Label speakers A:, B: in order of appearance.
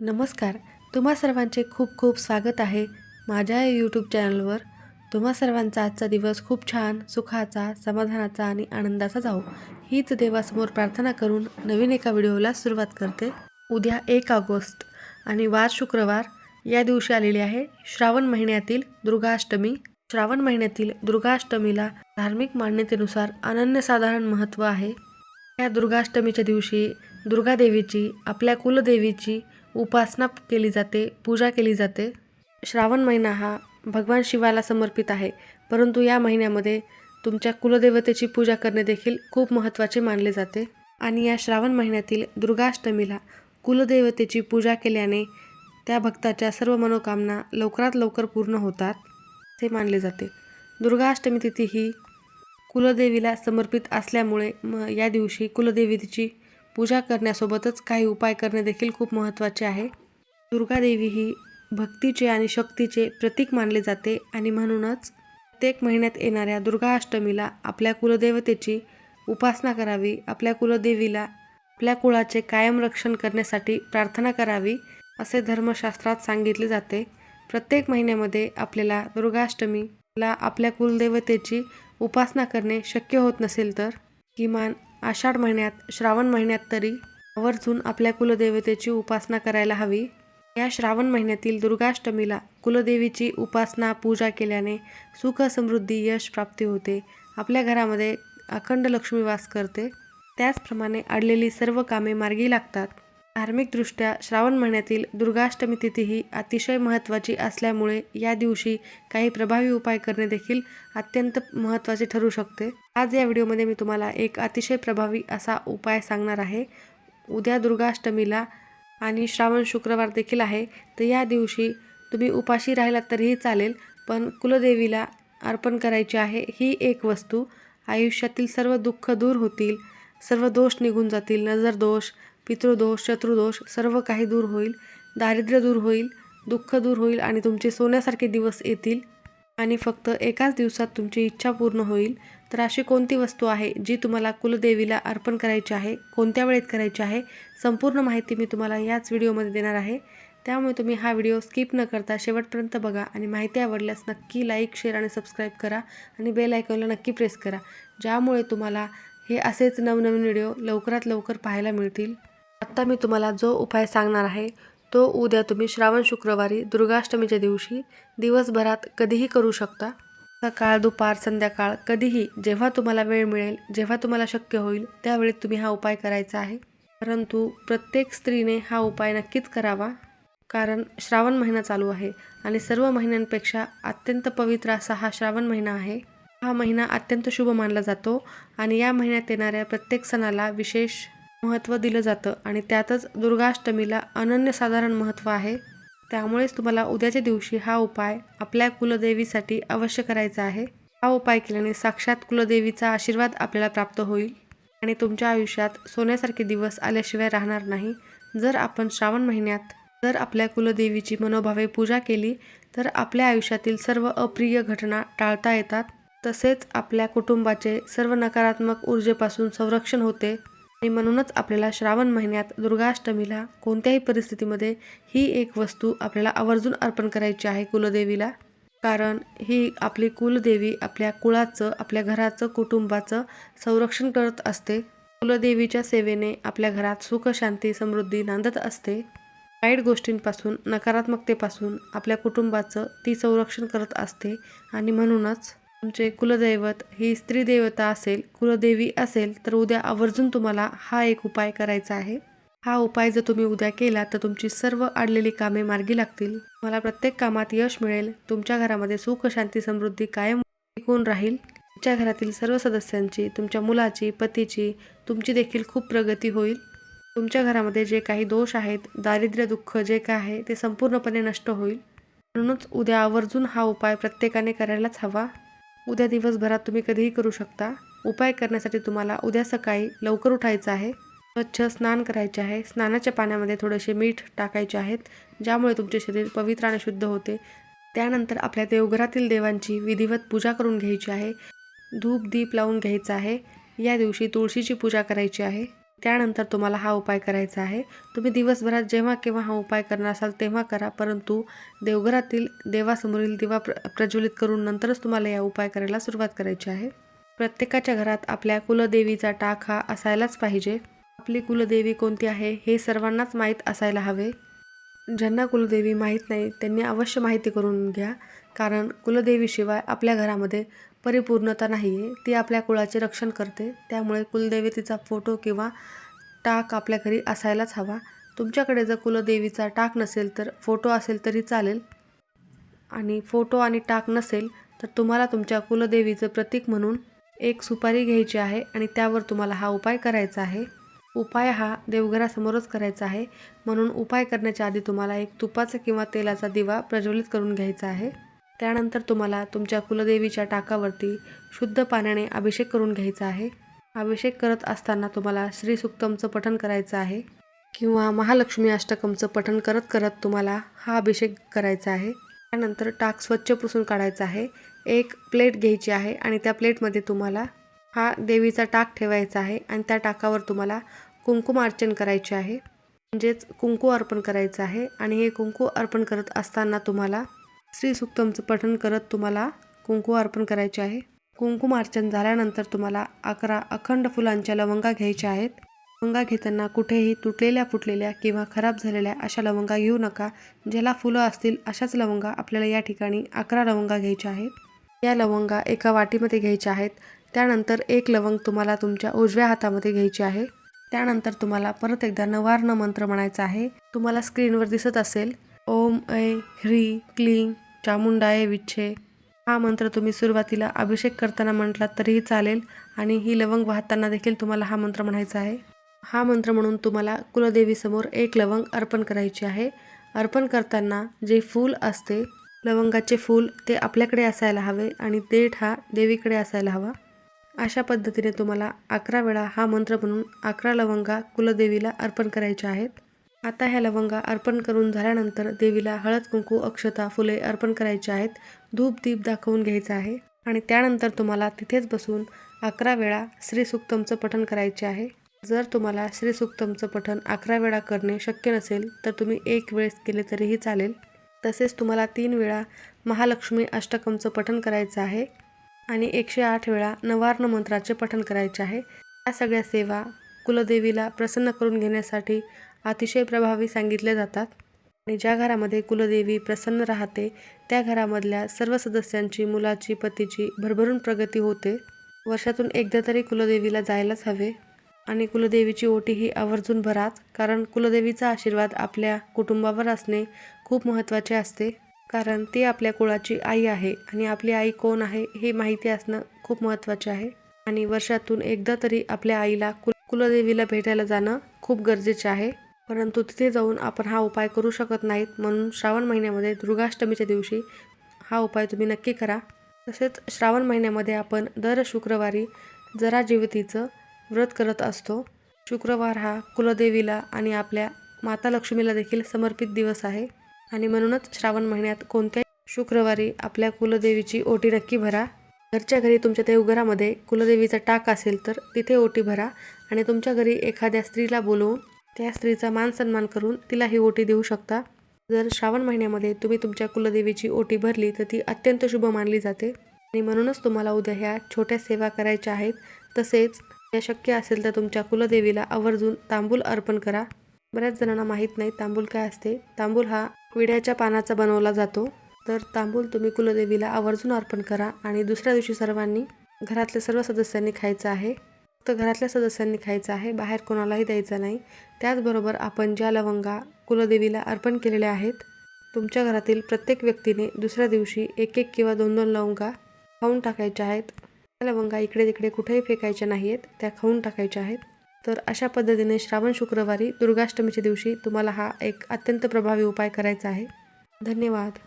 A: नमस्कार तुम्हा सर्वांचे खूप खूप स्वागत आहे माझ्या या यूट्यूब चॅनलवर तुम्हा सर्वांचा आजचा दिवस खूप छान सुखाचा समाधानाचा आणि आनंदाचा जाऊ हीच देवासमोर प्रार्थना करून नवीन एका व्हिडिओला सुरुवात करते. उद्या एक ऑगस्ट आणि वार शुक्रवार या दिवशी आलेली आहे श्रावण महिन्यातील दुर्गाष्टमी. श्रावण महिन्यातील दुर्गाष्टमीला धार्मिक मान्यतेनुसार अनन्यसाधारण महत्त्व आहे. या दुर्गाष्टमीच्या दिवशी दुर्गादेवीची आपल्या कुलदेवीची उपासना केली जाते पूजा केली जाते. श्रावण महिना हा भगवान शिवाला समर्पित आहे परंतु या महिन्यामध्ये तुमच्या कुलदेवतेची पूजा करणे देखील खूप महत्त्वाचे मानले जाते. आणि या श्रावण महिन्यातील दुर्गाष्टमीला कुलदेवतेची पूजा केल्याने त्या भक्ताच्या सर्व मनोकामना लवकरात लवकर पूर्ण होतात असे मानले जाते. दुर्गाष्टमी तिथी ही कुलदेवीला समर्पित असल्यामुळे म या दिवशी कुलदेवीची पूजा करण्यासोबतच काही उपाय करणे देखील खूप महत्त्वाचे आहे. दुर्गादेवी ही भक्तीचे आणि शक्तीचे प्रतीक मानले जाते आणि म्हणूनच प्रत्येक महिन्यात येणाऱ्या दुर्गाष्टमीला आपल्या कुलदेवतेची उपासना करावी आपल्या कुलदेवीला आपल्या कुळाचे कायम रक्षण करण्यासाठी प्रार्थना करावी असे धर्मशास्त्रात सांगितले जाते. प्रत्येक महिन्यामध्ये आपल्याला दुर्गाष्टमीला आपल्या कुलदेवतेची उपासना करणे शक्य होत नसेल तर किमान आषाढ महिन्यात श्रावण महिन्यात तरी आवर्जून आपल्या कुलदेवतेची उपासना करायला हवी. या श्रावण महिन्यातील दुर्गाष्टमीला कुलदेवीची उपासना पूजा केल्याने सुख समृद्धी यश प्राप्ती होते. आपल्या घरामध्ये अखंड लक्ष्मी वास करते. त्याचप्रमाणे अडलेली सर्व कामे मार्गी लागतात. धार्मिकदृष्ट्या श्रावण महिन्यातील दुर्गाष्टमी तिथी ही अतिशय महत्त्वाची असल्यामुळे या दिवशी काही प्रभावी उपाय करणे देखील अत्यंत महत्त्वाचे ठरू शकते. आज या व्हिडिओमध्ये मी तुम्हाला एक अतिशय प्रभावी असा उपाय सांगणार आहे. उद्या दुर्गाष्टमीला आणि श्रावण शुक्रवार देखील आहे तर या दिवशी तुम्ही उपाशी राहिलात तरीही चालेल पण कुलदेवीला अर्पण करायची आहे ही एक वस्तू. आयुष्यातील सर्व दुःख दूर होतील सर्व दोष निघून जातील नजर दोष पितृदोष शत्रुदोष सर्व काही दूर होईल दारिद्र्य दूर होईल दुःख दूर होईल आणि तुमचे सोन्यासारखे दिवस येतील. आणि फक्त एकाच दिवसात तुमची इच्छा पूर्ण होईल तर अशी कोणती वस्तू आहे जी तुम्हाला कुलदेवीला अर्पण करायची आहे कोणत्या वेळेत करायची आहे संपूर्ण माहिती मी तुम्हाला याच व्हिडिओमध्ये देणार आहे. त्यामुळे तुम्ही हा व्हिडिओ स्किप न करता शेवटपर्यंत बघा आणि माहिती आवडल्यास नक्की लाईक शेअर आणि सबस्क्राईब करा आणि बेल आयकॉनला नक्की प्रेस करा ज्यामुळे तुम्हाला हे असेच नवनवीन व्हिडिओ लवकरात लवकर पाहायला मिळतील. आत्ता मी तुम्हाला जो उपाय सांगणार आहे तो उद्या तुम्ही श्रावण शुक्रवारी दुर्गाष्टमीच्या दिवशी दिवसभरात कधीही करू शकता. सकाळ दुपार संध्याकाळ कधीही जेव्हा तुम्हाला वेळ मिळेल जेव्हा तुम्हाला शक्य होईल त्यावेळी तुम्ही हा उपाय करायचा आहे. परंतु प्रत्येक स्त्रीने हा उपाय नक्कीच करावा. कारण श्रावण महिना चालू आहे आणि सर्व महिन्यांपेक्षा अत्यंत पवित्र असा हा श्रावण महिना आहे. हा महिना अत्यंत शुभ मानला जातो आणि या महिन्यात येणाऱ्या प्रत्येक सणाला विशेष महत्त्व दिलं जातं आणि त्यातच दुर्गाष्टमीला अनन्यसाधारण महत्त्व आहे. त्यामुळेच तुम्हाला उद्याच्या दिवशी हा उपाय आपल्या कुलदेवीसाठी अवश्य करायचा आहे. हा उपाय केल्याने साक्षात कुलदेवीचा आशीर्वाद आपल्याला प्राप्त होईल आणि तुमच्या आयुष्यात सोन्यासारखे दिवस आल्याशिवाय राहणार नाही. जर आपण श्रावण महिन्यात जर आपल्या कुलदेवीची मनोभावे पूजा केली तर आपल्या आयुष्यातील सर्व अप्रिय घटना टाळता येतात. तसेच आपल्या कुटुंबाचे सर्व नकारात्मक ऊर्जेपासून संरक्षण होते. आणि म्हणूनच आपल्याला श्रावण महिन्यात दुर्गाष्टमीला कोणत्याही परिस्थितीमध्ये ही एक वस्तू आपल्याला आवर्जून अर्पण करायची आहे कुलदेवीला. कारण ही आपली कुलदेवी आपल्या कुळाचं आपल्या घराचं कुटुंबाचं संरक्षण करत असते. कुलदेवीच्या सेवेने आपल्या घरात सुख शांती समृद्धी नांदत असते. वाईट गोष्टींपासून नकारात्मकतेपासून आपल्या कुटुंबाचं ती संरक्षण करत असते. आणि म्हणूनच तुमचे कुलदैवत ही स्त्री देवता असेल कुलदेवी असेल तर उद्या आवर्जून तुम्हाला हा एक उपाय करायचा आहे. हा उपाय जर तुम्ही उद्या केला तर तुमची सर्व अडलेली कामे मार्गी लागतील. तुम्हाला प्रत्येक कामात यश मिळेल. तुमच्या घरामध्ये सुख शांती समृद्धी कायम टिकून राहील. तुमच्या घरातील सर्व सदस्यांची तुमच्या मुलाची पतीची तुमची देखील खूप प्रगती होईल. तुमच्या घरामध्ये जे काही दोष आहेत दारिद्र्य दुःख जे काय आहे ते संपूर्णपणे नष्ट होईल. म्हणूनच उद्या आवर्जून हा उपाय प्रत्येकाने करायलाच हवा. उद्या दिवसभरात तुम्ही कधीही करू शकता. उपाय करण्यासाठी तुम्हाला उद्या सकाळी लवकर उठायचं आहे. स्वच्छ स्नान करायचे आहे. स्नानाच्या पाण्यामध्ये थोडेसे मीठ टाकायचे आहेत ज्यामुळे तुमचे शरीर पवित्र आणि शुद्ध होते. त्यानंतर आपल्या देवघरातील देवांची विधिवत पूजा करून घ्यायची आहे. धूप दीप लावून घ्यायचा आहे. या दिवशी तुळशीची पूजा करायची आहे. त्यानंतर तुम्हाला हा उपाय करायचा आहे. तुम्ही दिवसभरात जेव्हा केव्हा हा उपाय करणार असाल तेव्हा करा परंतु देवघरातील देवासमोरील दिवा प्र प्रज्वलित करून नंतरच तुम्हाला या उपाय करायला सुरुवात करायची आहे. प्रत्येकाच्या घरात आपल्या कुलदेवीचा टाक हा असायलाच पाहिजे. आपली कुलदेवी कोणती आहे हे सर्वांनाच माहीत असायला हवे. ज्यांना कुलदेवी माहीत नाही त्यांनी अवश्य माहिती करून घ्या. कारण कुलदेवीशिवाय आपल्या घरामध्ये परिपूर्णता नाही आहे ती आपल्या कुळाचे रक्षण करते. त्यामुळे कुलदेवतेचा फोटो किंवा टाक आपल्या घरी असायलाच हवा. तुमच्याकडे जर कुलदेवीचा टाक नसेल तर फोटो असेल तरी चालेल. आणि फोटो आणि टाक नसेल तर तुम्हाला तुमच्या कुलदेवीचं प्रतीक म्हणून एक सुपारी घ्यायची आहे आणि त्यावर तुम्हाला हा उपाय करायचा आहे. उपाय हा देवघरासमोरच करायचा आहे. म्हणून उपाय करण्याच्या आधी तुम्हाला एक तुपाचा किंवा तेलाचा दिवा प्रज्वलित करून घ्यायचा आहे. त्यानंतर तुम्हाला तुमच्या कुलदेवीच्या टाकावरती शुद्ध पाण्याने अभिषेक करून घ्यायचा आहे. अभिषेक करत असताना तुम्हाला श्री सुक्तमचं पठण करायचं आहे किंवा महालक्ष्मी अष्टकमचं पठण करत करत तुम्हाला हा अभिषेक करायचा आहे. त्यानंतर टाक स्वच्छ पुसून काढायचा आहे. एक प्लेट घ्यायची आहे आणि त्या प्लेटमध्ये तुम्हाला हा देवीचा टाक ठेवायचा आहे आणि त्या टाकावर तुम्हाला कुंकुम अर्चन करायचे आहे. म्हणजेच कुंकू अर्पण करायचं आहे आणि हे कुंकू अर्पण करत असताना तुम्हाला श्री सुक्तमचं पठण करत तुम्हाला कुंकू अर्पण करायचे आहे. कुंकुम अर्चन झाल्यानंतर तुम्हाला अकरा अखंड फुलांच्या लवंगा घ्यायच्या आहेत. लवंगा घेताना कुठेही तुटलेल्या फुटलेल्या किंवा खराब झालेल्या अशा लवंगा घेऊ नका. ज्याला फुलं असतील अशाच लवंगा आपल्याला या ठिकाणी अकरा लवंगा घ्यायच्या आहेत. या लवंगा एका वाटीमध्ये घ्यायच्या आहेत. त्यानंतर एक लवंग तुम्हाला तुमच्या उजव्या हातामध्ये घ्यायची आहे. त्यानंतर तुम्हाला परत एकदा नवार्ण मंत्र म्हणायचा आहे. तुम्हाला स्क्रीनवर दिसत असेल. ओम ऐ ह्री क्लीं. चामुंडाय विच्छे. हा मंत्र तुम्ही सुरुवातीला अभिषेक करताना म्हटलात तरीही चालेल आणि ही लवंग वाहताना देखील तुम्हाला हा मंत्र म्हणायचा आहे. हा मंत्र म्हणून तुम्हाला कुलदेवीसमोर एक लवंग अर्पण करायची आहे. अर्पण करताना जे फूल असते लवंगाचे फूल ते आपल्याकडे असायला हवे आणि देठ हा देवीकडे असायला हवा. अशा पद्धतीने तुम्हाला अकरा वेळा हा मंत्र म्हणून अकरा लवंगा कुलदेवीला अर्पण करायच्या आहेत. आता ह्या लवंगा अर्पण करून झाल्यानंतर देवीला हळद कुंकू अक्षता फुले अर्पण करायची आहेत. धूप दीप दाखवून घ्यायचं आहे आणि त्यानंतर तुम्हाला तिथेच बसून अकरा वेळा श्रीसुक्तमचं पठण करायचे आहे. जर तुम्हाला श्रीसुक्तमचं पठण अकरा वेळा करणे शक्य नसेल तर तुम्ही एक वेळेस केले तरीही चालेल. तसेच तुम्हाला तीन वेळा महालक्ष्मी अष्टकमचं पठण करायचं आहे आणि एकशे आठ वेळा नवार्ण मंत्राचे पठण करायचे आहे. या सगळ्या सेवा कुलदेवीला प्रसन्न करून घेण्यासाठी अतिशय प्रभावी सांगितले जातात. आणि ज्या घरामध्ये कुलदेवी प्रसन्न राहते त्या घरामधल्या सर्व सदस्यांची मुलाची पतीची भरभरून प्रगती होते. वर्षातून एकदा तरी कुलदेवीला जायलाच हवे. आणि कुलदेवीची ओटी ही आवर्जून भराच कारण कुलदेवीचा आशीर्वाद आपल्या कुटुंबावर असणे खूप महत्त्वाचे असते. कारण ती आपल्या कुळाची आई आहे आणि आपली आई कोण आहे हे माहिती असणं खूप महत्त्वाचे आहे. आणि वर्षातून एकदा तरी आपल्या आईला कुल कुलदेवीला भेटायला जाणं खूप गरजेचे आहे. परंतु तिथे जाऊन आपण हा उपाय करू शकत नाहीत म्हणून श्रावण महिन्यामध्ये दुर्गाष्टमीच्या दिवशी हा उपाय तुम्ही नक्की करा. तसेच श्रावण महिन्यामध्ये आपण दर शुक्रवारी जरा जीवतीचं व्रत करत असतो. शुक्रवार हा कुलदेवीला आणि आपल्या माता लक्ष्मीला देखील समर्पित दिवस आहे. आणि म्हणूनच श्रावण महिन्यात कोणत्याही शुक्रवारी आपल्या कुलदेवीची ओटी नक्की भरा. घरच्या घरी तुमच्या देवघरामध्ये कुलदेवीचा टाक असेल तर तिथे ओटी भरा आणि तुमच्या घरी एखाद्या स्त्रीला बोलवून त्या स्त्रीचा मान सन्मान करून तिला ही ओटी देऊ शकता? जर श्रावण महिन्यामध्ये तुम्ही तुमच्या कुलदेवीची ओटी भरली तर ती अत्यंत शुभ मानली जाते. आणि म्हणूनच तुम्हाला उद्या ह्या छोट्या सेवा करायच्या आहेत. तसेच या शक्य असेल तर तुमच्या कुलदेवीला आवर्जून तांबूल अर्पण करा. बऱ्याच जणांना माहीत नाही तांबूल काय असते. तांबूल हा विड्याच्या पानाचा बनवला जातो. तर तांबूल तुम्ही कुलदेवीला आवर्जून अर्पण करा. आणि दुसऱ्या दिवशी सर्वांनी घरातल्या सर्व सदस्यांनी खायचं आहे. फक्त घरातल्या सदस्यांनी खायचं आहे बाहेर कोणालाही द्यायचं नाही. त्याचबरोबर आपण ज्या लवंगा कुलदेवीला अर्पण केलेल्या आहेत तुमच्या घरातील प्रत्येक व्यक्तीने दुसऱ्या दिवशी एक एक किंवा दोन दोन लवंगा खाऊन टाकायच्या आहेत. त्या लवंगा इकडे तिकडे कुठेही फेकायच्या नाही आहेत त्या खाऊन टाकायच्या आहेत. तर अशा पद्धतीने श्रावण शुक्रवारी दुर्गाष्टमीच्या दिवशी तुम्हाला हा एक अत्यंत प्रभावी उपाय करायचा आहे. धन्यवाद.